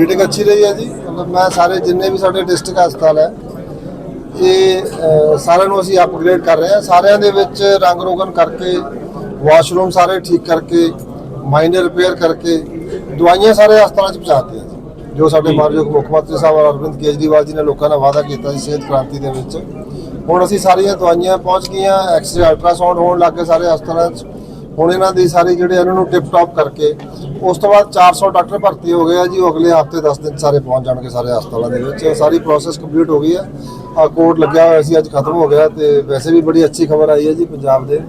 Meeting ਅੱਛੀ ਰਹੀ ਹੈ ਜੀ। ਮਤਲਬ ਮੈਂ ਸਾਰੇ ਜਿੰਨੇ ਵੀ ਸਾਡੇ ਡਿਸਟ੍ਰਿਕਟ ਹਸਪਤਾਲ ਹੈ ਇਹ ਅਹ, ਸਾਰਿਆਂ ਨੂੰ ਅਸੀਂ ਅਪਗ੍ਰੇਡ ਕਰ ਰਹੇ ਹਾਂ। ਸਾਰਿਆਂ ਦੇ ਵਿੱਚ ਰੰਗ ਰੋਗਨ ਕਰਕੇ ਵਾਸ਼ਰੂਮ ਸਾਰੇ ਠੀਕ ਕਰਕੇ ਮਾਈਨਰ ਰਿਪੇਅਰ ਕਰਕੇ ਦਵਾਈਆਂ ਸਾਰੇ ਹਸਪਤਾਲਾਂ 'ਚ ਪਹੁੰਚਾਤੀਆਂ ਜੀ। ਜੋ ਸਾਡੇ ਮਾਨਯੋਗ ਮੁੱਖ ਮੰਤਰੀ ਸਾਹਿਬ ਅਰਵਿੰਦ ਕੇਜਰੀਵਾਲ ਜੀ ਨੇ ਲੋਕਾਂ ਨਾਲ ਵਾਅਦਾ ਕੀਤਾ ਸੀ ਸਿਹਤ ਕ੍ਰਾਂਤੀ ਦੇ ਵਿੱਚ। ਹੁਣ ਅਸੀਂ ਸਾਰੀਆਂ ਦਵਾਈਆਂ ਪਹੁੰਚ ਗਈਆਂ ਐਕਸਰੇ ਅਲਟਰਾਸਾਊਂਡ ਹੋਣ ਲੱਗ ਗਏ ਸਾਰੇ ਹਸਪਤਾਲਾਂ 'ਚ। ਹੁਣ ਇਹਨਾਂ ਦੀ ਸਾਰੀ ਜਿਹੜੇ ਇਹਨਾਂ ਨੂੰ ਟਿਪ ਟਾਪ ਕਰਕੇ, ਉਸ ਤੋਂ ਬਾਅਦ 400 ਡਾਕਟਰ ਭਰਤੀ ਹੋ ਗਏ ਆ ਜੀ, ਉਹ ਅਗਲੇ ਹਫ਼ਤੇ 10 ਦਿਨ ਸਾਰੇ ਪਹੁੰਚ ਜਾਣਗੇ ਸਾਰੇ ਹਸਪਤਾਲਾਂ ਦੇ ਵਿੱਚ। ਸਾਰੀ ਪ੍ਰੋਸੈਸ ਕੰਪਲੀਟ ਹੋ ਗਈ ਹੈ ਆ ਕੋਡ ਲੱਗਿਆ ਹੋਇਆ ਸੀ, ਅੱਜ ਖਤਮ ਹੋ ਗਿਆ ਤੇ ਵੈਸੇ ਵੀ ਬੜੀ ਅੱਛੀ ਖਬਰ ਆਈ ਹੈ ਜੀ ਪੰਜਾਬ ਦੇ।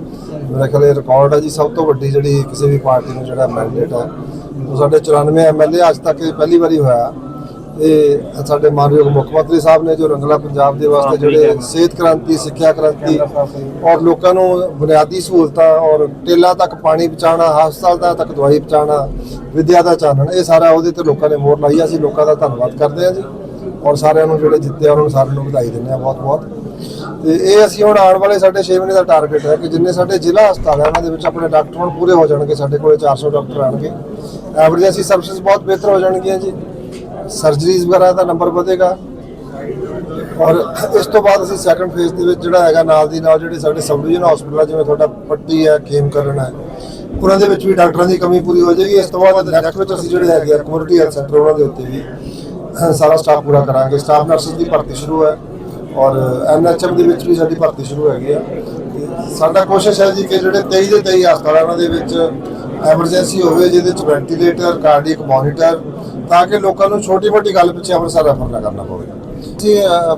ਮੇਰਾ ਖਿਆਲ ਇਹ ਰਿਕਾਰਡ ਹੈ ਜੀ, ਸਭ ਤੋਂ ਵੱਡੀ ਜਿਹੜੀ ਕਿਸੇ ਵੀ ਪਾਰਟੀ ਨੂੰ ਜਿਹੜਾ ਮੈਂਡੇਟ ਹੈ ਉਹ ਸਾਡੇ 94 ਐਮਐਲਏ ਅੱਜ ਤੱਕ ਇਹ ਪਹਿਲੀ ਵਾਰੀ ਹੋਇਆ। ਇਹ ਸਾਡੇ ਮਾਨਯੋਗ ਮੁੱਖ ਮੰਤਰੀ ਸਾਹਿਬ ਨੇ ਜੋ ਰੰਗਲਾ ਪੰਜਾਬ ਦੇ ਵਾਸਤੇ ਜਿਹੜੇ ਸਿਹਤ ਕ੍ਰਾਂਤੀ ਸਿੱਖਿਆ ਕ੍ਰਾਂਤੀ ਔਰ ਲੋਕਾਂ ਨੂੰ ਬੁਨਿਆਦੀ ਸਹੂਲਤਾਂ ਔਰ ਟੇਲਾ ਤੱਕ ਪਾਣੀ ਪਹੁੰਚਾਉਣਾ ਹਸਪਤਾਲ ਤੱਕ ਦਵਾਈ ਪਹੁੰਚਾਉਣਾ ਵਿਦਿਆ ਦਾ ਚਾਨਣ ਇਹ ਸਾਰਾ ਉਹਦੇ ਤੇ ਲੋਕਾਂ ਨੇ ਮੋਹਰ ਲਾਈ ਆ। ਅਸੀਂ ਲੋਕਾਂ ਦਾ ਧੰਨਵਾਦ ਕਰਦੇ ਹਾਂ ਜੀ ਔਰ ਸਾਰਿਆਂ ਨੂੰ ਜਿਹੜੇ ਜਿੱਤੇ ਉਹਨਾਂ ਨੂੰ ਸਾਰਿਆਂ ਨੂੰ ਵਧਾਈ ਦਿੰਦੇ ਆ ਬਹੁਤ ਬਹੁਤ ਤੇ ਇਹ ਅਸੀਂ ਹੁਣ ਆਉਣ ਵਾਲੇ ਸਾਡੇ 6 ਮਹੀਨੇ ਦਾ ਟਾਰਗੇਟ ਹੈ ਕਿ ਜਿੰਨੇ ਸਾਡੇ ਜ਼ਿਲ੍ਹਾ ਹਸਪਤਾਲ ਹੈ ਉਹਨਾਂ ਦੇ ਵਿੱਚ ਆਪਣੇ ਡਾਕਟਰ ਹੁਣ ਪੂਰੇ ਹੋ ਜਾਣਗੇ ਸਾਡੇ ਕੋਲੇ 400 ਡਾਕਟਰ ਆਣਗੇ ਐਮਰਜੈਂਸੀ ਸਰਵਿਸਿਜ਼ ਬਹੁਤ ਬਿਹਤਰ ਹੋ ਜਾਣਗੀਆਂ ਜੀ। ਸਰਜਰੀਜ਼ ਵਗੈਰਾ ਦਾ ਨੰਬਰ ਵਧੇਗਾ। ਔਰ ਇਸ ਤੋਂ ਬਾਅਦ ਅਸੀਂ ਸੈਕੰਡ ਫੇਜ਼ ਦੇ ਵਿੱਚ ਜਿਹੜਾ ਹੈਗਾ, ਨਾਲ ਦੀ ਨਾਲ ਜਿਹੜੇ ਸਾਡੇ ਸਬ ਡਿਵੀਜ਼ਨ ਹਸਪੀਟਲ ਜਿਵੇਂ ਤੁਹਾਡਾ ਪੱਟੀ ਹੈ, ਖੇਮ ਕਰਨ ਹੈ, ਉਹਨਾਂ ਦੇ ਵਿੱਚ ਵੀ ਡਾਕਟਰਾਂ ਦੀ ਕਮੀ ਪੂਰੀ ਹੋ ਜਾਏਗੀ। ਇਸ ਤੋਂ ਬਾਅਦ ਨੈਕਸਟ ਵਿੱਚ ਅਸੀਂ ਜਿਹੜੇ ਹੈਗੇ ਆ ਕਮਿਊਨਿਟੀ ਹੈਲਥ ਸੈਂਟਰ ਉਹਨਾਂ ਦੇ ਉੱਤੇ ਵੀ ਸਾਰਾ ਸਟਾਫ ਪੂਰਾ ਕਰਾਂਗੇ। ਸਟਾਫ ਨਰਸਿਸ ਦੀ ਭਰਤੀ ਸ਼ੁਰੂ ਹੈ ਔਰ ਐਨਐਚਐਮ ਦੇ ਵਿੱਚ ਵੀ ਸਾਡੀ ਭਰਤੀ ਸ਼ੁਰੂ ਹੈਗੀ ਆ। ਸਾਡਾ ਕੋਸ਼ਿਸ਼ ਹੈ ਜੀ ਕਿ ਜਿਹੜੇ 23 ਦੇ 23 ਹਸਪਤਾਲ ਦੇ ਵਿੱਚ ਐਮਰਜੈਂਸੀ ਹੋਵੇ, ਜਿਹਦੇ ਵਿੱਚ ਵੈਂਟੀਲੇਟਰ ਕਾਰਡਿਕ ਮੋਨੀਟਰ ਤਾਂ ਕਿ ਲੋਕਾਂ ਨੂੰ ਛੋਟੀ ਮੋਟੀ ਗੱਲ ਪਿੱਛੇ ਅੰਮ੍ਰਿਤਸਰ ਰੈਫਰ ਨਾ ਕਰਨਾ ਪਵੇ। ਜੀ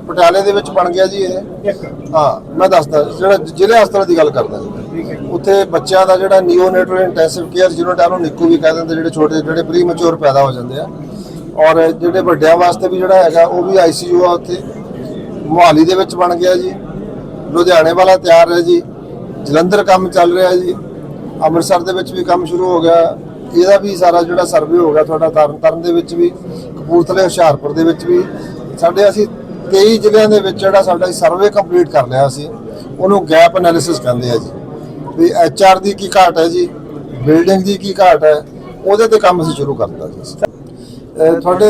ਪਟਿਆਲੇ ਦੇ ਵਿੱਚ ਬਣ ਗਿਆ ਜੀ ਇਹ। ਹਾਂ ਮੈਂ ਦੱਸਦਾ ਜਿਹੜਾ ਜ਼ਿਲ੍ਹੇ ਹਸਪਤਾਲ ਦੀ ਗੱਲ ਕਰਦਾ ਜੀ। ਉੱਥੇ ਬੱਚਿਆਂ ਦਾ ਜਿਹੜਾ ਨਿਓਨੇਟਲ ਇੰਟੈਂਸਿਵ ਕੇਅਰ ਜਿਹਨੂੰ ਟਾਨੂੰ ਨਿੱਕੂ ਵੀ ਕਹਿ ਦਿੰਦੇ ਜਿਹੜੇ ਛੋਟੇ ਜਿਹੜੇ ਪ੍ਰੀ ਮੈਚੁਰ ਪੈਦਾ ਹੋ ਜਾਂਦੇ ਆ। ਔਰ ਜਿਹੜੇ ਵੱਡਿਆਂ ਵਾਸਤੇ ਵੀ ਜਿਹੜਾ ਹੈਗਾ ਉਹ ਵੀ ਆਈਸੀਯੂ ਆ ਉੱਥੇ। ਮੁਹਾਲੀ ਦੇ ਵਿੱਚ ਬਣ ਗਿਆ ਜੀ। ਲੁਧਿਆਣੇ ਵਾਲਾ ਤਿਆਰ ਹੈ ਜੀ। ਜਲੰਧਰ ਕੰਮ ਚੱਲ ਰਿਹਾ ਜੀ। ਅੰਮ੍ਰਿਤਸਰ ਦੇ ਵਿੱਚ ਵੀ ਕੰਮ ਸ਼ੁਰੂ ਹੋ ਗਿਆ। ਇਹਦਾ ਵੀ ਸਾਰਾ ਜਿਹੜਾ ਸਰਵੇ ਹੋ ਗਿਆ ਤੁਹਾਡਾ ਤਰਨ ਤਾਰਨ ਦੇ ਵਿੱਚ ਵੀ ਕਪੂਰਥਲੇ ਹੁਸ਼ਿਆਰਪੁਰ ਦੇ ਵਿੱਚ ਵੀ ਸਾਡੇ ਅਸੀਂ 23 ਜ਼ਿਲ੍ਹਿਆਂ ਦੇ ਵਿੱਚ ਜਿਹੜਾ ਸਾਡਾ ਸਰਵੇ ਕੰਪਲੀਟ ਕਰ ਲਿਆ ਸੀ ਉਹਨੂੰ ਗੈਪ ਐਨਾਲਿਸਿਸ ਕਹਿੰਦੇ ਆ ਜੀ ਵੀ ਐਚਆਰ ਦੀ ਕੀ ਘਾਟ ਹੈ ਜੀ ਬਿਲਡਿੰਗ ਦੀ ਕੀ ਘਾਟ ਹੈ ਉਹਦੇ ਤੇ ਕੰਮ ਅਸੀਂ ਸ਼ੁਰੂ ਕਰਤਾ ਜੀ ਅਸੀਂ। ਤੁਹਾਡੇ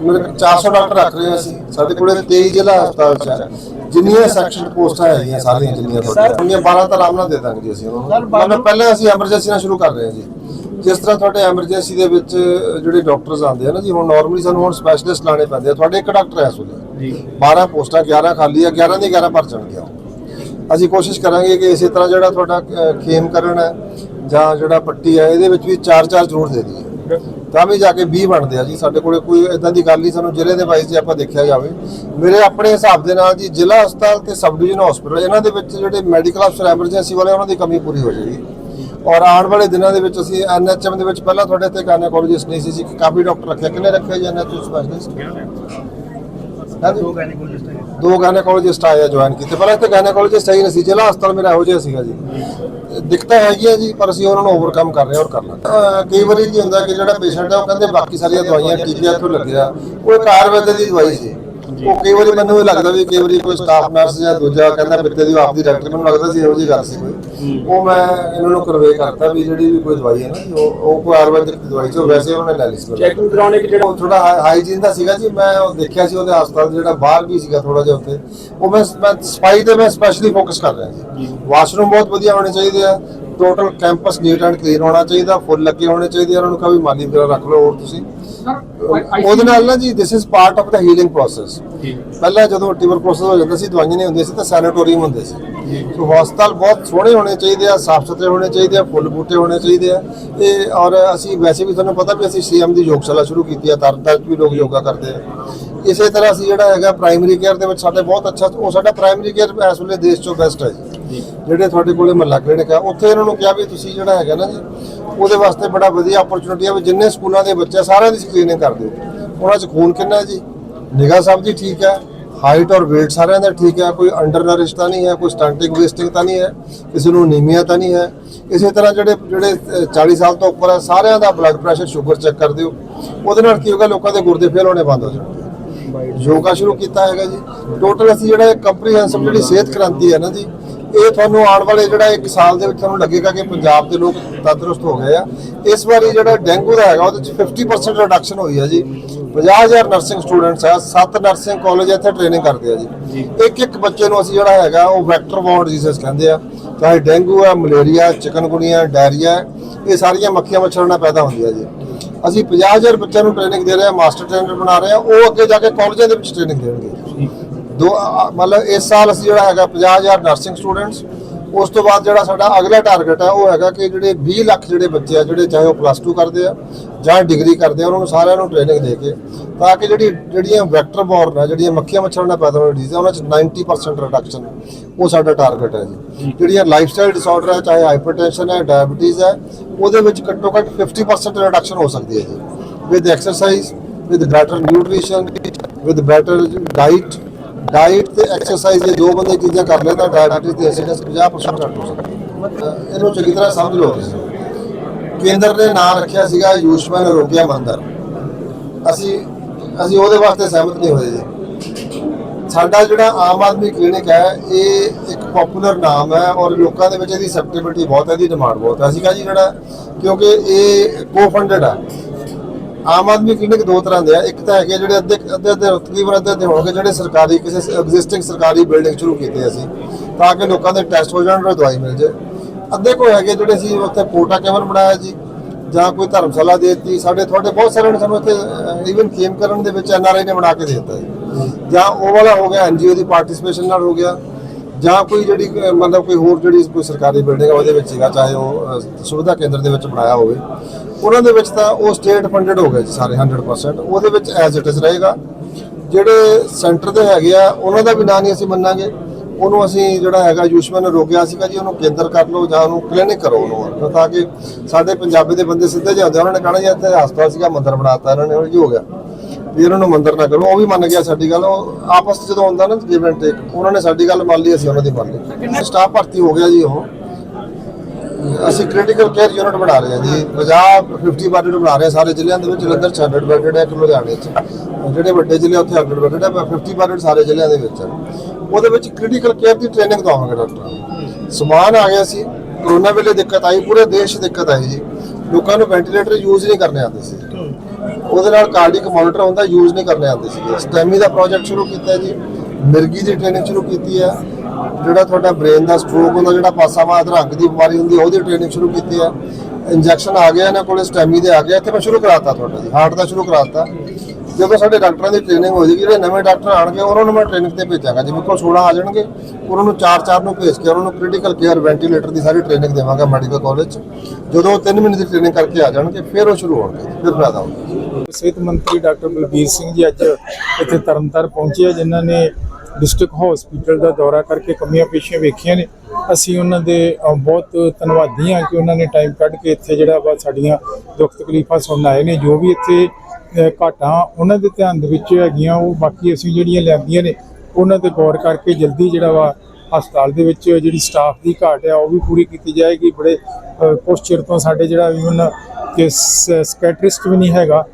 ਮੇਰੇ 400 ਡਾਕਟਰ ਰੱਖ ਰਹੇ ਅਸੀਂ ਸਾਡੇ ਕੋਲੇ 23 ਜ਼ਿਲ੍ਹਾ ਹਸਪਤਾਲ ਚ। ਜਿੰਨੀਆਂ ਸੈਕਸ਼ਨ ਪੋਸਟਾਂ ਹੈਗੀਆਂ ਸਾਰੀਆਂ ਜਿੰਨੀਆਂ ਤੁਹਾਡੀਆਂ ਉਹਨੀਆਂ 12 ਤਾਂ ਆਰਾਮ ਨਾਲ ਦੇ ਦਾਂਗੇ ਜੀ ਅਸੀਂ ਉਹਨਾਂ ਨੂੰ ਪਹਿਲੇ ਅਸੀਂ ਐਮਰਜੈਂਸੀ ਨਾਲ ਸ਼ੁਰੂ ਕਰ ਰਹੇ ਹਾਂ ਜੀ ਜਿਸ ਤਰ੍ਹਾਂ ਤੁਹਾਡੇ ਐਮਰਜੈਂਸੀ ਦੇ ਵਿੱਚ ਜਿਹੜੇ ਡਾਕਟਰਸ ਆਉਂਦੇ ਆ ਨਾ ਜੀ ਹੁਣ ਨਾਰਮਲੀ ਸਾਨੂੰ ਹੁਣ ਸਪੈਸ਼ਲਿਸਟ ਲਾਣੇ ਪੈਂਦੇ ਆ। ਤੁਹਾਡੇ ਇੱਕ ਡਾਕਟਰ ਵੇਲੇ। ਜੀ। 12 ਪੋਸਟਾਂ 11 ਖਾਲੀ ਆ 11 ਦੀ 11 ਭਰ ਜਾਣਗੀਆਂ। ਅਸੀਂ ਕੋਸ਼ਿਸ਼ ਕਰਾਂਗੇ ਕਿ ਇਸੇ ਤਰ੍ਹਾਂ ਜਿਹੜਾ ਤੁਹਾਡਾ ਖੇਮ ਕਰਨ ਹੈ ਜਾਂ ਜਿਹੜਾ ਪੱਟੀ ਹੈ ਇਹਦੇ ਵਿੱਚ ਵੀ 4-4 ਜ਼ਰੂਰ ਦੇ ਦਈਏ। ਤਾਂ ਵੀ ਜਾ ਕੇ 20 ਬਣਦੇ ਆ ਜੀ ਸਾਡੇ ਕੋਲੇ ਕੋਈ ਇਦਾਂ ਦੀ ਗੱਲ ਨਹੀਂ ਸਾਨੂੰ ਜ਼ਿਲ੍ਹੇ ਦੇ ਵਾਈਜ਼ ਜੇ ਆਪਾਂ ਦੇਖਿਆ ਜਾਵੇ। ਮੇਰੇ ਆਪਣੇ ਹਿਸਾਬ ਦੇ ਨਾਲ ਜੀ ਜ਼ਿਲ੍ਹਾ ਹਸਪਤਾਲ ਤੇ ਸਬ ਡਿਵੀਜ਼ਨ ਹਸਪੀਟਲ ਇਹਨਾਂ ਦੇ ਵਿੱਚ ਜਿਹੜੇ ਮੈਡੀਕਲ ਅਫਸਰ ਐਮਰਜੈਂਸੀ ਵਾਲੇ ਉਹਨਾਂ ਦੀ ਕਮੀ ਪੂਰੀ ਹੋ ਜਾਏਗੀ। ਔਰ ਆਉਣ ਵਾਲੇ ਦਿਨਾਂ ਦੇ ਵਿੱਚ ਅਸੀਂ ਐਨਐਚਐਮ ਦੇ ਵਿੱਚ ਪਹਿਲਾਂ ਤੁਹਾਡੇ ਇੱਥੇ ਗਾਇਨੋਕੋਲੋਜਿਸਟ ਨਹੀਂ ਸੀ ਸੀ ਕਾਫੀ ਡਾਕਟਰ ਰੱਖਿਆ ਕਿੰਨੇ ਰੱਖਿਆ ਜੀ ਐਨਐਚਐਮ ਸਪੈਸ਼ਲਿਸਟ ਦੋ ਗਾਇਨੋਕੋਲੋਜਿਸਟ ਹੈ ਦੋ ਗਾਇਨੋਕੋਲੋਜਿਸਟ ਆਏ ਆ ਜੁਆਇਨ ਕੀਤੇ। ਪਹਿਲਾਂ ਇੱਥੇ ਗਾਇਨੋਕੋਲੋਜਿਸਟ ਹੀ ਨਹੀਂ ਸੀ ਜ਼ਿਲ੍ਹਾ ਹਸਪਤਾਲ ਮੇਰਾ ਇਹੋ ਜਿਹਾ ਸੀਗਾ ਜੀ। ਦਿੱਕਤਾਂ ਹੈਗੀਆਂ ਜੀ ਪਰ ਅਸੀਂ ਉਹਨਾਂ ਨੂੰ ਓਵਰਕਮ ਕਰ ਰਹੇ ਹਾਂ ਔਰ ਕਰ ਲਾਂਗੇ ਅਹ ਕਈ ਵਾਰੀ ਕੀ ਹੁੰਦਾ ਕਿ ਜਿਹੜਾ ਪੇਸ਼ੈਂਟ ਹੈ ਉਹ ਕਹਿੰਦੇ ਬਾਕੀ ਸਾਰੀਆਂ ਦਵਾਈਆਂ ਟੀਕੇ ਇੱਥੋਂ ਲੱਗਿਆ। ਉਹ ਇੱਕ ਆਯੁਰਵੇਦ ਦੀ ਦਵਾਈ ਸੀ। ਉਹ ਕਈ ਵਾਰੀ ਮੈਨੂੰ ਇਹ ਲੱਗਦਾ ਵੀ ਕਈ ਵਾਰੀ ਕੋਈ ਸਟਾਫ ਨਰਸ ਜਾਂ ਦੂਜਾ ਕਹਿੰਦਾ ਬਿੱਤੇ ਦੀ ਆਪਦੀ ਡਾਕਟਰ ਮੈਨੂੰ ਲੱਗਦਾ ਸੀ ਇਹੋ ਜਿਹੀ ਗੱਲ ਸੀ ਕੋਈ। ਉਹ ਮੈਂ ਇਹਨਾਂ ਨੂੰ ਕਰਵੇ ਕਰਤਾ ਵੀ ਜਿਹੜੀ ਵੀ ਕੋਈ ਦਵਾਈ ਹੈ ਨਾ ਉਹ ਉਹ ਕੋਈ ਆਯੁਰਵੈਦਿਕ ਦੀ ਦਵਾਈ ਸੀ ਵੈਸੇ ਉਹਨਾਂ ਨੇ ਲੈ ਲਈ ਸੀ। ਚੈਕਿੰਗ ਕਰਾਉਣੇ ਕਿ ਜਿਹੜਾ ਉਹ ਥੋੜਾ ਹਾਈਜੀਨ ਦਾ ਸੀਗਾ ਜੀ ਮੈਂ ਉਹ ਦੇਖਿਆ ਸੀ ਉਹਦੇ ਹਸਪਤਾਲ ਜਿਹੜਾ ਬਾਹਰ ਵੀ ਸੀਗਾ ਥੋੜਾ ਜਿਹਾ ਉੱਥੇ। ਉਹ ਮੈਂ ਮੈਂ ਸਫ਼ਾਈ ਤੇ ਮੈਂ ਸਪੈਸ਼ਲੀ ਫੋਕਸ ਕਰ ਰਿਹਾ ਜੀ। ਵਾਸ਼ਰੂਮ ਬਹੁਤ ਵਧੀਆ ਹੋਣੇ ਚਾਹੀਦੇ ਆ total campus neat and clean ਹੋਣਾ ਚਾਹੀਦਾ ਫੁੱਲ ਲੱਗੇ ਹੋਣੇ ਚਾਹੀਦੇ ਆ ਉਹਨਾਂ ਨੂੰ ਕभी ਮਾਲੀ ਵਗੈਰਾ ਰੱਖ ਲਓ ਹੋਰ ਤੁਸੀਂ। ਉਹਦੇ ਨਾਲ ਨਾ ਜੀ this is part of the healing process ਪਹਿਲਾਂ ਜਦੋਂ ਟਿਊਬਰਕਲੋਸਿਸ ਹੋ ਜਾਂਦਾ ਸੀ ਦਵਾਈਆਂ ਨਹੀਂ ਹੁੰਦੀਆਂ ਸੀ ਤਾਂ ਸੈਨੇਟੋਰੀਅਮ ਹੁੰਦੇ ਸੀ। ਸੋ ਹਸਪਤਾਲ ਬਹੁਤ ਸੋਹਣੇ ਹੋਣੇ ਚਾਹੀਦੇ ਆ ਸਾਫ਼ ਸੁਥਰੇ ਹੋਣੇ ਚਾਹੀਦੇ ਆ ਫੁੱਲ ਬੂਟੇ ਹੋਣੇ ਚਾਹੀਦੇ ਆ। ਇਹ ਔਰ ਅਸੀਂ ਵੈਸੇ ਵੀ ਤੁਹਾਨੂੰ ਪਤਾ ਵੀ ਅਸੀਂ ਸੀਐਮ ਦੀ ਯੋਗਸ਼ਾਲਾ ਸ਼ੁਰੂ ਕੀਤੀ ਆ ਤਰਨਤਾਰਨ ਵੀ ਲੋਕ ਯੋਗਾ ਕਰਦੇ ਆ। ਇਸੇ ਤਰ੍ਹਾਂ ਅਸੀਂ ਜਿਹੜਾ ਹੈਗਾ ਪ੍ਰਾਇਮਰੀ ਕੇਅਰ ਦੇ ਵਿੱਚ ਸਾਡੇ ਬਹੁਤ ਅੱਛਾ ਉਹ ਸਾਡਾ ਪ੍ਰਾਇਮਰੀ ਕੇਅਰ ਇਸ ਵੇਲੇ ਦੇਸ਼ 'ਚੋਂ ਬੈਸਟ ਹੈ ਜੀ। ਜਿਹੜੇ ਤੁਹਾਡੇ ਕੋਲੇ ਮਹੱਲਾ ਕਲੀਨਿਕ ਆ ਉੱਥੇ ਇਹਨਾਂ ਨੂੰ ਕਿਹਾ ਵੀ ਤੁਸੀਂ ਜਿਹੜਾ ਹੈਗਾ ਨਾ ਜੀ ਉਹਦੇ ਵਾਸਤੇ ਬੜਾ ਵਧੀਆ ਓਪਰਚੁਨਿਟੀ ਆ ਵੀ ਜਿੰਨੇ ਸਕੂਲਾਂ ਦੇ ਬੱਚੇ ਸਾਰਿਆਂ ਦੀ ਸਕਰੀਨਿੰਗ ਕਰ ਦਿਓ। ਉਹਨਾਂ 'ਚ ਖੂਨ ਕਿੰਨਾ ਜੀ? ਨਿਗਾਹ ਸਭ ਦੀ ਠੀਕ ਹੈ। ਹਾਈਟ ਔਰ weight ਸਾਰਿਆਂ ਦਾ ਠੀਕ ਹੈ। ਕੋਈ ਅੰਡਰ ਨਰਿਸ਼ ਤਾਂ ਨਹੀਂ ਹੈ ਕੋਈ ਸਟੰਟਿੰਗ ਵੇਸਟਿੰਗ ਤਾਂ ਨਹੀਂ ਹੈ ਕਿਸੇ ਨੂੰ ਨੀਮੀਆ ਤਾਂ ਨਹੀਂ ਹੈ। ਇਸੇ ਤਰ੍ਹਾਂ ਜਿਹੜੇ ਜਿਹੜੇ ਅਹ, 40 ਸਾਲ ਤੋਂ ਉੱਪਰ ਹੈ ਸਾਰਿਆਂ ਦਾ ਬਲੱਡ ਪ੍ਰੈਸ਼ਰ ਸ਼ੂਗਰ ਚੈੱਕ ਕਰ ਦਿਓ। ਉਹਦੇ ਨਾਲ ਕੀ ਹੋਗਾ ਲੋਕਾਂ ਦੇ ਗੁਰਦੇ ਫੇਲ ਹੋਣੇ ਬੰਦ ਹੋ ਜਾਣਗੇ। ਯੋਗਾ ਸ਼ੁਰੂ ਕੀਤਾ ਹੈਗਾ ਜੀ। ਟੋਟਲ ਅਸੀਂ ਜਿਹੜਾ ਕੰਪਰੀਹੈਂਸਿਵ ਜਿਹੜੀ ਸਿਹਤ ਕ੍ਰਾਂਤੀ ਹੈ ਨਾ ਜੀ ਇਹ ਤੁਹਾਨੂੰ ਆਉਣ ਵਾਲੇ ਜਿਹੜਾ ਇੱਕ ਸਾਲ ਦੇ ਵਿੱਚ ਤੁਹਾਨੂੰ ਲੱਗੇਗਾ ਕਿ ਪੰਜਾਬ ਦੇ ਲੋਕ ਤੰਦਰੁਸਤ ਹੋ ਗਏ ਆ। ਇਸ ਵਾਰੀ ਜਿਹੜਾ ਡੇਂਗੂ ਦਾ ਹੈਗਾ ਉਹਦੇ ਚ 50% ਰਿਡਕਸ਼ਨ ਹੋਈ ਹੈ ਜੀ। 50000 ਨਰਸਿੰਗ ਸਟੂਡੈਂਟਸ ਆ ਸੱਤ ਨਰਸਿੰਗ ਕਾਲਜ ਇੱਥੇ ਟ੍ਰੇਨਿੰਗ ਕਰਦੇ ਆ ਜੀ। ਇੱਕ ਇੱਕ ਬੱਚੇ ਨੂੰ ਅਸੀਂ ਜਿਹੜਾ ਹੈਗਾ ਉਹ ਵੈਕਟਰ ਬੌਰਨ ਡਿਜ਼ੀਜ਼ ਕਹਿੰਦੇ ਆ। ਚਾਹੇ ਡੇਂਗੂ ਹੈ ਮਲੇਰੀਆ ਚਿਕਨਗੁਨੀਆ ਡਾਇਰੀਆ ਇਹ ਸਾਰੀਆਂ ਮੱਖੀਆਂ ਮੱਛਰਾਂ ਨਾਲ ਪੈਦਾ ਹੁੰਦੀਆਂ ਜੀ। ਅਸੀਂ 50000 ਬੱਚਿਆਂ ਨੂੰ ਟ੍ਰੇਨਿੰਗ ਦੇ ਰਹੇ ਹਾਂ ਮਾਸਟਰ ਟ੍ਰੇਨਰ ਬਣਾ ਰਹੇ ਹਾਂ ਉਹ ਅੱਗੇ ਜਾ ਕੇ ਕਾਲਜਾਂ ਦੇ ਵਿੱਚ ਟ੍ਰੇਨਿੰਗ ਦੇਣਗੇ। ਦੋ, ਮਤਲਬ ਇਸ ਸਾਲ ਅਸੀਂ ਜਿਹੜਾ ਹੈਗਾ 50000 ਨਰਸਿੰਗ ਸਟੂਡੈਂਟਸ ਉਸ ਤੋਂ ਬਾਅਦ ਜਿਹੜਾ ਸਾਡਾ ਅਗਲਾ ਟਾਰਗੇਟ ਹੈ, ਉਹ ਹੈਗਾ ਕਿ ਜਿਹੜੇ 20 ਲੱਖ ਜਿਹੜੇ ਬੱਚੇ ਆ, ਜਿਹੜੇ ਚਾਹੇ ਉਹ ਪਲੱਸ 2 ਕਰਦੇ ਆ ਜਾਂ ਡਿਗਰੀ ਕਰਦੇ ਆ, ਉਹਨਾਂ ਨੂੰ ਸਾਰਿਆਂ ਨੂੰ ਟ੍ਰੇਨਿੰਗ ਦੇ ਕੇ ਤਾਂ ਕਿ ਜਿਹੜੀ, ਜਿਹੜੀਆਂ ਵੈਕਟਰ ਬੋਰਨ ਆ, ਜਿਹੜੀਆਂ ਮੱਖੀਆਂ ਮੱਛਰਾਂ ਨਾਲ ਪੈਦਾ ਹੋਣ ਡਿਜ਼ੀਜ਼ ਉਹਨਾਂ ਚ 90% ਰਿਡਕਸ਼ਨ ਉਹ ਸਾਡਾ ਟਾਰਗੇਟ ਹੈ ਜੀ। ਜਿਹੜੀਆਂ ਲਾਈਫ ਸਟਾਈਲ ਡਿਸਆਰਡਰ ਹੈ ਚਾਹੇ ਹਾਈਪਰਟੈਂਸ਼ਨ ਹੈ ਡਾਇਬੀਟੀਜ਼ ਹੈ, ਉਹਦੇ ਵਿੱਚ ਘੱਟੋ ਘੱਟ 50% ਰਿਡਕਸ਼ਨ ਹੋ ਸਕਦੀ ਹੈ ਜੀ। With exercise with better nutrition with better diet diet ਤੇ ਐਕਸਰਸਾਈਜ਼ ਇਹ ਦੋ ਬੰਦੇ ਚੀਜ਼ਾਂ ਕਰ ਲੈ ਤਾਂ ਡਾਇਬੀਟੀਜ਼ ਦੀ ਇਨਸੀਡੈਂਸ 50% ਘੱਟ ਹੋ ਸਕਦੀ। ਹੈ ਇਹਨੂੰ ਚੰਗੀ ਤਰ੍ਹਾਂ ਸਮਝ ਲਓ ਕੇਂਦਰ ਨੇ ਨਾਮ ਰੱਖਿਆ ਸੀਗਾ ਯੂਸ਼ਮਨ ਰੋਗਿਆ ਮੰਦਰ ਅਸੀਂ ਅਸੀਂ ਉਹਦੇ ਵਾਸਤੇ ਸਹਿਮਤ ਨਹੀਂ ਹੋਏ ਜੀ। ਸਾਡਾ ਜਿਹੜਾ ਆਮ ਆਦਮੀ ਕਲੀਨਿਕ ਹੈ, ਇਹ ਇੱਕ ਪਪੂਲਰ ਨਾਮ ਹੈ ਔਰ ਲੋਕਾਂ ਦੇ ਵਿੱਚ ਇਹਦੀ ਐਕਸੈਪਟੇਬਿਲਟੀ ਬਹੁਤ ਹੈ, ਇਹਦੀ ਡਿਮਾਂਡ ਬਹੁਤ ਹੈ। ਅਸੀਂ ਕਹਾਂ ਜੀ ਜਿਹੜਾ, ਕਿਉਂਕਿ ਇਹ ਕੋ ਫੰਡਡ ਹੈ ਆਮ ਆਦਮੀ ਕਲੀਨਿਕ ਦੋ ਤਰ੍ਹਾਂ ਦੇ ਆ। ਇੱਕ ਤਾਂ ਹੈਗੇ ਜਿਹੜੇ ਅੱਧੇ ਅੱਧੇ ਅੱਧੇ ਤਕਰੀਬਨ ਅੱਧੇ ਅੱਧੇ ਹੋਣਗੇ, ਜਿਹੜੇ ਸਰਕਾਰੀ ਕਿਸੇ ਐਗਜ਼ਿਸਟਿੰਗ ਸਰਕਾਰੀ ਬਿਲਡਿੰਗ ਸ਼ੁਰੂ ਕੀਤੇ ਅਸੀਂ, ਤਾਂ ਕਿ ਲੋਕਾਂ ਦੇ ਟੈਸਟ ਹੋ ਜਾਣ ਔਰ ਦਵਾਈ ਮਿਲ ਜਾਏ ਅੱਧੇ ਕੋਈ ਹੈਗੇ ਜਿਹੜੇ ਅਸੀਂ ਉੱਥੇ ਕੋਟਾ ਕੇਵਲ ਬਣਾਇਆ ਜੀ, ਜਾਂ ਕੋਈ ਧਰਮਸ਼ਾਲਾ ਦੇ ਦਿੱਤੀ। ਸਾਡੇ ਤੁਹਾਡੇ ਬਹੁਤ ਸਾਰਿਆਂ ਨੇ ਸਾਨੂੰ ਇੱਥੇ ਈਵਨ ਕੇਮ ਕਰਨ ਦੇ ਵਿੱਚ ਐਨਆਰਆਈ ਨੇ ਬਣਾ ਕੇ ਦੇ ਦਿੱਤਾ ਜੀ। ਜਾਂ ਉਹ ਵਾਲਾ ਹੋ ਗਿਆ ਐਨਜੀਓ ਦੀ ਪਾਰਟਿਸਿਪੇਸ਼ਨ ਨਾਲ ਹੋ ਗਿਆ, ਜਾਂ ਕੋਈ ਜਿਹੜੀ, ਮਤਲਬ ਕੋਈ ਹੋਰ ਜਿਹੜੀ ਕੋਈ ਸਰਕਾਰੀ ਬਿਲਡਿੰਗ ਆ, ਉਹਦੇ ਵਿੱਚ ਸੀਗਾ, ਚਾਹੇ ਉਹ ਸੁਵਿਧਾ ਕੇਂਦਰ ਦੇ ਵਿੱਚ ਬਣਾਇਆ ਹੋਵੇ। ਉਹਨਾਂ ਦੇ ਵਿੱਚ ਤਾਂ ਉਹ ਸਟੇਟ ਫੰਡਡ ਹੋ ਗਏ ਜੀ ਸਾਰੇ 100% ਉਹਦੇ ਵਿੱਚ ਐਜ਼ ਇਟ ਇਜ਼ ਰਹੇਗਾ। ਜਿਹੜੇ ਸੈਂਟਰ ਦੇ ਹੈਗੇ ਆ ਉਹਨਾਂ ਦਾ ਵੀ ਨਾਂ ਨਹੀਂ ਅਸੀਂ ਮੰਨਾਂਗੇ। ਉਹਨੂੰ ਅਸੀਂ ਜਿਹੜਾ ਹੈਗਾ ਆਯੁਸ਼ਮਾਨ ਰੋਗਿਆ ਸੀਗਾ ਜੀ ਉਹਨੂੰ ਕੇਂਦਰ ਕਰ ਲਓ ਜਾਂ ਉਹਨੂੰ ਕਲੀਨਿਕ ਕਰੋ ਉਹਨੂੰ ਤਾਂ ਕਿ ਸਾਡੇ ਪੰਜਾਬੀ ਦੇ ਬੰਦੇ ਸਿੱਧੇ ਜਾਂਦੇ ਉਹਨਾਂ ਨੇ ਕਹਣਾ ਜੀ ਇੱਥੇ ਹਸਪਤਾਲ ਸੀਗਾ ਮੰਦਰ ਬਣਾਤਾ ਇਹਨਾਂ ਨੇ ਉਹ ਜੀ ਹੋ ਗਿਆ। ਵੀ ਇਹਨਾਂ ਨੂੰ ਮੰਦਰ ਨਾ ਕਰੋ। ਉਹ ਵੀ ਮੰਨ ਗਿਆ ਸਾਡੀ ਗੱਲ। ਉਹ ਆਪਸ ਜਦੋਂ ਹੁੰਦਾ ਨਾ ਗਿਵ ਐਂਡ ਟੇਕ ਉਹਨਾਂ ਨੇ ਸਾਡੀ ਗੱਲ ਮੰਨ ਲਈ ਅਸੀਂ ਉਹਨਾਂ ਦੀ ਮੰਨ ਲਈ। ਸਟਾਫ ਭਰਤੀ ਹੋ ਗਿਆ ਜੀ ਉਹ। ਅਸੀਂ ਕ੍ਰਿਟੀਕਲ ਕੇਅਰ ਯੂਨਿਟ ਬਣਾ ਰਹੇ ਹਾਂ ਜੀ। ਪੰਜਾਬ 50 ਬੈੱਡ ਬਣਾ ਰਹੇ ਹਾਂ ਸਾਰੇ ਜ਼ਿਲ੍ਹਿਆਂ ਦੇ ਵਿੱਚ। ਜਲੰਧਰ 'ਚ 100 ਬੈੱਡ ਹੈ, ਇੱਕ ਲੁਧਿਆਣੇ 'ਚ। ਜਿਹੜੇ ਵੱਡੇ ਜ਼ਿਲ੍ਹੇ ਉੱਥੇ 100 ਬੈੱਡ ਹੈ 50 ਬੈੱਡ ਸਾਰੇ ਜ਼ਿਲ੍ਹਿਆਂ ਦੇ ਵਿੱਚ ਹੈ ਉਹਦੇ ਵਿੱਚ ਕ੍ਰਿਟੀਕਲ ਕੇਅਰ ਦੀ ਟ੍ਰੇਨਿੰਗ ਦਵਾਵਾਂਗੇ ਡਾਕਟਰਾਂ ਨੂੰ। ਸਮਾਨ ਆ ਗਿਆ ਸੀ। ਕਰੋਨਾ ਵੇਲੇ ਦਿੱਕਤ ਆਈ, ਪੂਰੇ ਦੇਸ਼ 'ਚ ਦਿੱਕਤ ਆਈ ਜੀ। ਲੋਕਾਂ ਨੂੰ ਵੈਂਟੀਲੇਟਰ ਯੂਜ਼ ਨਹੀਂ ਕਰਨੇ ਆਉਂਦੇ ਸੀ। ਉਹਦੇ ਨਾਲ ਕਾਰਡਿਕ ਮੋਨੀਟਰ ਹੁੰਦਾ ਯੂਜ਼ ਨਹੀਂ ਕਰਨੇ ਆਉਂਦੇ ਸੀ ਸਟੈਮੀ ਦਾ ਪ੍ਰੋਜੈਕਟ ਸ਼ੁਰੂ ਕੀਤਾ ਜੀ। ਮਿਰਗੀ ਦੀ ਟ੍ਰੇਨਿੰਗ ਸ਼ੁਰੂ ਕੀਤੀ ਹੈ। ਜਿਹੜਾ ਤੁਹਾਡਾ ਬ੍ਰੇਨ ਦਾ ਸਟ੍ਰੋਕ ਹੁੰਦਾ ਜਿਹੜਾ ਪਾਸਾ ਮਾਰ ਅਧਰੰਗ ਦੀ ਬਿਮਾਰੀ ਹੁੰਦੀ ਉਹਦੀ ਟ੍ਰੇਨਿੰਗ ਸ਼ੁਰੂ ਕੀਤੀ ਹੈ। ਇੰਜੈਕਸ਼ਨ ਆ ਗਿਆ ਇਹਨਾਂ ਕੋਲੇ ਸਟੈਮੀ ਦੇ ਆ ਗਿਆ, ਇੱਥੇ ਮੈਂ ਸ਼ੁਰੂ ਕਰਾਤਾ ਤੁਹਾਡਾ ਜੀ ਹਾਰਟ ਦਾ ਸ਼ੁਰੂ ਕਰਾਤਾ। ਜਦੋਂ ਸਾਡੇ ਡਾਕਟਰਾਂ ਦੀ ਟ੍ਰੇਨਿੰਗ ਹੋ ਜਾਏਗੀ ਜਿਹੜੇ ਨਵੇਂ ਡਾਕਟਰ ਆਣਗੇ ਉਹਨਾਂ ਨੂੰ ਮੈਂ ਟ੍ਰੇਨਿੰਗ ਤੇ ਭੇਜਾਂਗਾ ਜਿਵੇਂ ਕੋਲ 16 ਆ ਜਾਣਗੇ, ਉਹਨਾਂ ਨੂੰ 4-4 ਨੂੰ ਭੇਜ ਕੇ, ਉਹਨਾਂ ਨੂੰ ਕ੍ਰਿਟੀਕਲ ਕੇਅਰ ਵੈਂਟੀਲੇਟਰ ਦੀ ਸਾਰੀ ਟ੍ਰੇਨਿੰਗ ਦੇਵਾਂਗਾ ਮੈਡੀਕਲ ਕਾਲਜ ਜਦੋਂ ਉਹ 3 ਮਹੀਨੇ ਦੀ ਟ੍ਰੇਨਿੰਗ ਕਰਕੇ ਆ ਜਾਣਗੇ, ਫਿਰ ਉਹ ਸ਼ੁਰੂ ਹੋਣਗੇ, ਫਿਰ ਫਾਇਦਾ ਹੋਊਗਾ। ਸਿਹਤ ਮੰਤਰੀ ਡਾਕਟਰ ਬਲਬੀਰ ਸਿੰਘ ਜੀ ਅੱਜ ਇੱਥੇ ਤਰਨਤਾਰਨ ਪਹੁੰਚੇ ਆ, ਜਿਨ੍ਹਾਂ ਨੇ ਡਿਸਟ੍ਰਿਕਟ ਹਸਪੀਟਲ ਦਾ ਦੌਰਾ ਕਰਕੇ ਕਮੀਆਂ ਪੇਸ਼ੀਆਂ ਵੇਖੀਆਂ ਨੇ। ਅਸੀਂ ਉਹਨਾਂ ਦੇ ਬਹੁਤ ਧੰਨਵਾਦੀ ਹਾਂ ਕਿ ਉਹਨਾਂ ਨੇ ਟਾਈਮ ਕੱਢ ਕੇ ਇੱਥੇ ਜਿਹੜਾ ਵਾ ਸਾਡੀਆਂ ਦੁੱਖ ਤਕਲੀਫਾਂ ਸੁਣਨ ਆਏ ਨੇ। ਜੋ ਵੀ ਇੱਥੇ ਘਾਟਾਂ ਉਹਨਾਂ ਦੇ ਧਿਆਨ ਦੇ ਵਿੱਚ ਹੈਗੀਆਂ ਉਹ ਬਾਕੀ ਅਸੀਂ ਜਿਹੜੀਆਂ ਲੈਂਦੀਆਂ ਨੇ ਉਹਨਾਂ ਤੇ ਗੌਰ ਕਰਕੇ ਜਲਦੀ ਜਿਹੜਾ ਵਾ ਹਸਪਤਾਲ ਦੇ ਵਿੱਚ ਜਿਹੜੀ ਸਟਾਫ ਦੀ ਘਾਟ ਹੈ ਉਹ ਵੀ ਪੂਰੀ ਕੀਤੀ ਜਾਏਗੀ। ਬੜੇ ਅ, ਕੁਛ ਚਿਰ ਤੋਂ ਸਾਡੇ ਜਿਹੜਾ ਇਵਨ ਕਿ ਸਕੈਟਰਿਸਟ ਵੀ ਨਹੀਂ ਹੈਗਾ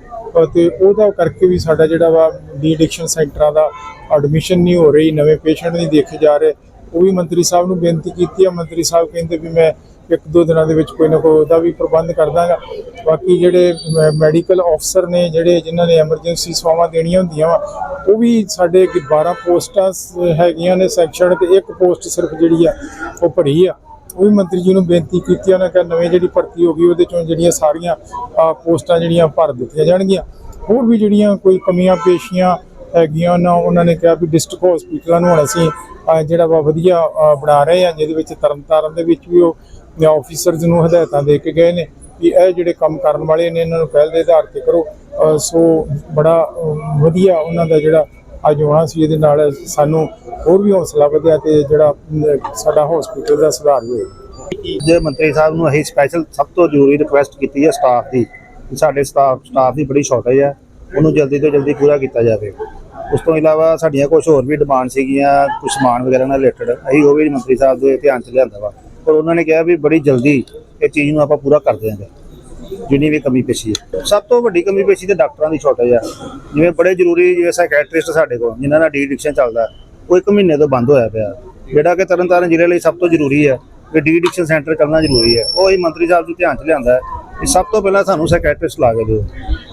ਤੇ ਉਹਦਾ ਕਰਕੇ ਵੀ ਸਾਡਾ ਜਿਹੜਾ ਵਾ ਡੀ ਐਡਿਕਸ਼ਨ ਸੈਂਟਰਾਂ ਦਾ ਐਡਮਿਸ਼ਨ ਨਹੀਂ ਹੋ ਰਹੀ, ਨਵੇਂ ਪੇਸ਼ੈਂਟ ਨਹੀਂ ਦੇਖੇ ਜਾ ਰਹੇ। ਉਹ ਵੀ ਮੰਤਰੀ ਸਾਹਿਬ ਨੂੰ ਬੇਨਤੀ ਕੀਤੀ ਆ। ਮੰਤਰੀ ਸਾਹਿਬ ਕਹਿੰਦੇ ਵੀ ਮੈਂ ਇੱਕ ਦੋ ਦਿਨਾਂ ਦੇ ਵਿੱਚ ਕੋਈ ਨਾ ਕੋਈ ਉਹਦਾ ਵੀ ਪ੍ਰਬੰਧ ਕਰ ਦਾਂਗਾ। ਬਾਕੀ ਜਿਹੜੇ ਮੈਡੀਕਲ ਅਫਸਰ ਨੇ ਜਿਹੜੇ ਜਿਨ੍ਹਾਂ ਨੇ ਐਮਰਜੈਂਸੀ ਸੇਵਾਵਾਂ ਦੇਣੀਆਂ ਹੁੰਦੀਆਂ ਵਾ, ਉਹ ਵੀ ਸਾਡੇ ਅੱਗੇ 12 ਪੋਸਟਾਂ ਸ- ਹੈਗੀਆਂ ਨੇ ਸੈਕਸ਼ਨ ਤੇ ਇੱਕ ਪੋਸਟ ਸਿਰਫ ਜਿਹੜੀ ਆ, ਉਹ ਭਰੀ ਆ। ਉਹ ਵੀ ਮੰਤਰੀ ਜੀ ਨੂੰ ਬੇਨਤੀ ਕੀਤੀ ਉਹਨਾਂ ਕਿ ਨਵੇਂ ਜਿਹੜੀ ਭਰਤੀ ਹੋ ਗਈ, ਉਹਦੇ ਚੋਂ ਜਿਹੜੀਆਂ ਸਾਰੀਆਂ ਪੋਸਟਾਂ ਜਿਹੜੀਆਂ ਭਰ ਦਿੱਤੀਆਂ ਜਾਣਗੀਆਂ। ਹੋਰ ਵੀ ਜਿਹੜੀਆਂ ਕੋਈ ਕਮੀਆਂ ਪੇਸ਼ੀਆਂ ਹੈਗੀਆਂ, ਉਹਨਾਂ ਉਹਨਾਂ ਨੇ ਕਿਹਾ ਵੀ ਡਿਸਟ੍ਰਿਕਟ ਹਸਪੀਟਲਾਂ ਨੂੰ ਹੁਣ ਅਸੀਂ ਜਿਹੜਾ ਵਾ ਵਧੀਆ ਬਣਾ ਰਹੇ ਹਾਂ ਜਿਹਦੇ ਵਿੱਚ ਤਰਨਤਾਰਨ ਦੇ ਵਿੱਚ ਵੀ ਉਹ ਆਫੀਸਰਸ ਨੂੰ ਹਦਾਇਤਾਂ ਦੇ ਕੇ ਗਏ ਨੇ ਕਿ ਇਹ ਜਿਹੜੇ ਕੰਮ ਕਰਨ ਵਾਲੇ ਨੇ, ਇਹਨਾਂ ਨੂੰ ਪਹਿਲ ਦੇ ਆਧਾਰ ਤੇ ਕਰੋ। ਸੋ ਬੜਾ ਵਧੀਆ ਉਹਨਾਂ ਦਾ ਜਿਹੜਾ ਅੱਜ ਆਉਣਾ ਸੀ, ਇਹਦੇ ਨਾਲ ਸਾਨੂੰ ਹੋਰ ਵੀ ਹੌਸਲਾ ਵਧਿਆ ਤੇ ਜਿਹੜਾ ਸਾਡਾ ਹਸਪੀਟਲ ਦਾ ਸੁਧਾਰ ਹੋਇਆ। ਜੇ ਮੰਤਰੀ ਸਾਹਿਬ ਨੂੰ ਅਸੀਂ ਸਪੈਸ਼ਲ ਸਭ ਤੋਂ ਜ਼ਰੂਰੀ ਰਿਕੁਐਸਟ ਕੀਤੀ ਹੈ ਸਟਾਫ ਦੀ ਸਾਡੇ ਸਟਾਫ ਸਟਾਫ ਦੀ ਬੜੀ ਸ਼ਾਰਟੇਜ ਹੈ, ਉਹਨੂੰ ਜਲਦੀ ਤੋਂ ਜਲਦੀ ਪੂਰਾ ਕੀਤਾ ਜਾਵੇ। ਉਸ ਤੋਂ ਇਲਾਵਾ ਸਾਡੀਆਂ ਕੁਝ ਹੋਰ ਵੀ ਡਿਮਾਂਡ ਸੀਗੀਆਂ ਕੁਝ ਸਮਾਨ ਵਗੈਰਾ ਨਾਲ ਰਿਲੇਟਡ ਅਸੀਂ ਉਹ ਵੀ ਮੰਤਰੀ ਸਾਹਿਬ ਦੇ ਧਿਆਨ ਚ ਲਿਆਂਦਾ ਵਾ। ਔਰ ਉਹਨਾਂ ਨੇ ਕਿਹਾ ਵੀ ਬੜੀ ਜਲਦੀ ਇਹ ਚੀਜ਼ ਨੂੰ ਆਪਾਂ ਪੂਰਾ ਕਰ ਦਿਆਂਗੇ। ਜਿੰਨੀ ਵੀ ਕਮੀ ਪੇਸ਼ੀ ਹੈ। ਸਭ ਤੋਂ ਵੱਡੀ ਕਮੀ ਪੇਸ਼ੀ ਤੇ ਡਾਕਟਰਾਂ ਦੀ ਸ਼ਾਰਟੇਜ ਹੈ ਜਿਵੇਂ ਬੜੇ ਜ਼ਰੂਰੀ ਜਿਵੇਂ ਸਾਈਕੈਟ੍ਰਿਸਟ ਸਾਡੇ ਕੋਲ, ਜਿਨ੍ਹਾਂ ਦਾ ਡੀ ਐਡਿਕਸ਼ਨ ਚੱਲਦਾ ਉਹ ਇੱਕ ਮਹੀਨੇ ਤੋਂ ਬੰਦ ਹੋਇਆ ਪਿਆ। ਜਿਹੜਾ ਕਿ ਤਰਨਤਾਰਨ ਜ਼ਿਲ੍ਹੇ ਲਈ ਸਭ ਤੋਂ ਜ਼ਰੂਰੀ ਹੈ ਕਿ ਡੀ ਐਡਿਕਸ਼ਨ ਸੈਂਟਰ ਚੱਲਣਾ ਜ਼ਰੂਰੀ ਹੈ। ਉਹ ਹੀ ਮੰਤਰੀ ਸਾਹਿਬ ਦੇ ਧਿਆਨ 'ਚ ਲਿਆਂਦਾ ਹੈ ਕਿ ਸਭ ਤੋਂ ਪਹਿਲਾਂ ਸਾਨੂੰ ਸਾਈਕੈਟ੍ਰਿਸਟ ਲਾ ਕੇ ਦਿਓ।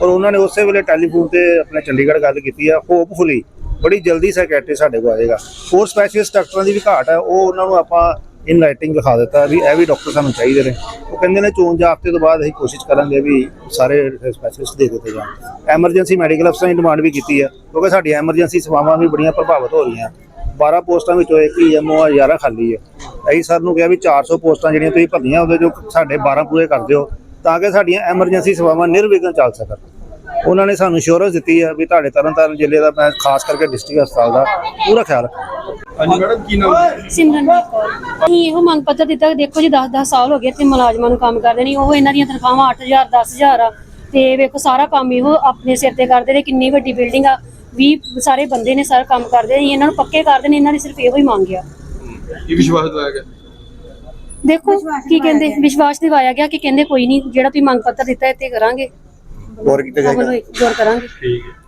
ਔਰ ਉਹਨਾਂ ਨੇ ਉਸੇ ਵੇਲੇ ਟੈਲੀਫੋਨ ਤੇ ਆਪਣੇ ਚੰਡੀਗੜ੍ਹ ਗੱਲ ਕੀਤੀ ਆ। ਹੋਪਫੁਲੀ ਬੜੀ ਜਲਦੀ ਸਾਈਕੈਟ੍ਰਿਸਟ ਸਾਡੇ ਕੋਲ ਆਏਗਾ। ਹੋਰ ਸਪੈਸ਼ਲਿਸਟ ਡਾਕਟਰਾਂ ਦੀ ਵੀ ਘਾਟ ਹੈ। ਉਹ ਉਹਨਾਂ ਨੂੰ ਆਪਾਂ ਇਨ ਰਾਈਟਿੰਗ ਲਿਖਾ ਦਿੱਤਾ ਵੀ ਇਹ ਵੀ ਡਾਕਟਰ ਸਾਨੂੰ ਚਾਹੀਦੇ ਨੇ। ਉਹ ਕਹਿੰਦੇ ਨੇ ਚੋਣ ਜਾਬਤੇ ਤੋਂ ਬਾਅਦ ਅਸੀਂ ਕੋਸ਼ਿਸ਼ ਕਰਾਂਗੇ ਵੀ ਸਾਰੇ ਸਪੈਸ਼ਲਿਸਟ ਦੇ ਦਿੱਤੇ ਜਾਣ। ਐਮਰਜੈਂਸੀ ਮੈਡੀਕਲ ਅਫਸਰਾਂ ਦੀ ਡਿਮਾਂਡ ਵੀ ਕੀਤੀ ਹੈ ਕਿਉਂਕਿ ਸਾਡੀ ਐਮਰਜੈਂਸੀ ਸੇਵਾਵਾਂ ਵੀ ਬੜੀਆਂ ਪ੍ਰਭਾਵਿਤ ਹੋ ਰਹੀਆਂ। 12 ਪੋਸਟਾਂ ਵਿੱਚੋਂ ਇੱਕ ਈਐਮਓ 11 ਖਾਲੀ ਹੈ ਅਸੀਂ ਸਰ ਨੂੰ ਕਿਹਾ ਵੀ 400 ਪੋਸਟਾਂ ਜਿਹੜੀਆਂ ਤੁਸੀਂ ਭਰਨੀਆਂ, ਉਹਦੇ ਜੋ ਸਾਡੇ 12 ਪੂਰੇ ਕਰ ਦਿਓ, ਤਾਂ ਕਿ ਸਾਡੀਆਂ ਐਮਰਜੈਂਸੀ ਸੇਵਾਵਾਂ ਨਿਰਵਿਘਨ ਚੱਲ ਸਕਣ। ਉਹਨਾਂ ਨੇ ਸਾਨੂੰ ਅਸ਼ੋਰੈਂਸ ਦਿੱਤੀ ਹੈ ਵੀ ਤੁਹਾਡੇ ਤਰਨਤਾਰਨ ਜ਼ਿਲ੍ਹੇ ਦਾ ਮੈਂ ਖਾਸ ਕਰਕੇ ਡਿਸਟ੍ਰਿਕਟ ਹਸਪਤਾਲ ਦਾ ਪੂਰਾ ਖਿਆਲ ਰੱਖਾਂਗਾ। ਹਾਂਜੀ ਮੈਡਮ ਕੀ ਨਾਮ ਸਿਮਰਨਜੀਤ ਕੌਰ। ਅਸੀਂ ਇਹੋ ਮੰਗ ਪੱਤਰ ਦਿੱਤਾ ਦੇਖੋ ਜੀ 10-10 ਸਾਲ ਹੋ ਗਏ ਤੇ ਮੁਲਾਜ਼ਮਾਂ ਨੂੰ ਕੰਮ ਕਰਦੇ ਨਹੀਂ। ਉਹ ਇਹਨਾਂ ਦੀਆਂ ਤਨਖਾਹਾਂ 8000 10000 ਆ। ਤੇ ਵੇਖੋ ਸਾਰਾ ਕੰਮ ਇਹੋ ਆਪਣੇ ਸਿਰ ਤੇ ਕਰਦੇ ਨੇ। ਕਿੰਨੀ ਵੱਡੀ ਬਿਲਡਿੰਗ ਆ। 20 ਸਾਰੇ ਬੰਦੇ ਨੇ ਸਾਰਾ ਕੰਮ ਕਰਦੇ ਨੇ। ਇਹਨਾਂ ਨੂੰ ਪੱਕੇ ਕਰਦੇ ਨੇ। ਇਹਨਾਂ ਦੀ ਸਿਰਫ ਇਹੋ ਹੀ ਮੰਗ ਆ ਕੀ ਵਿਸ਼ਵਾਸ ਦਵਾਇਆ ਗਿਆ? ਦੇਖੋ ਕੀ ਕਹਿੰਦੇ? ਵਿਸ਼ਵਾਸ ਦਿਵਾਇਆ ਗਿਆ ਕਿ ਕਹਿੰਦੇ ਕੋਈ ਨਹੀਂ ਜਿਹੜਾ ਤੁਸੀਂ ਮੰਗ ਪੱਤਰ ਦਿੱਤਾ ਇੱਥੇ ਕਰਾਂਗੇ। ਹੋਰ ਕੀਤਾ ਹੋਏ- ਗੌਰ ਕਰਾਂਗੇ। ਠੀਕ ਹੈ।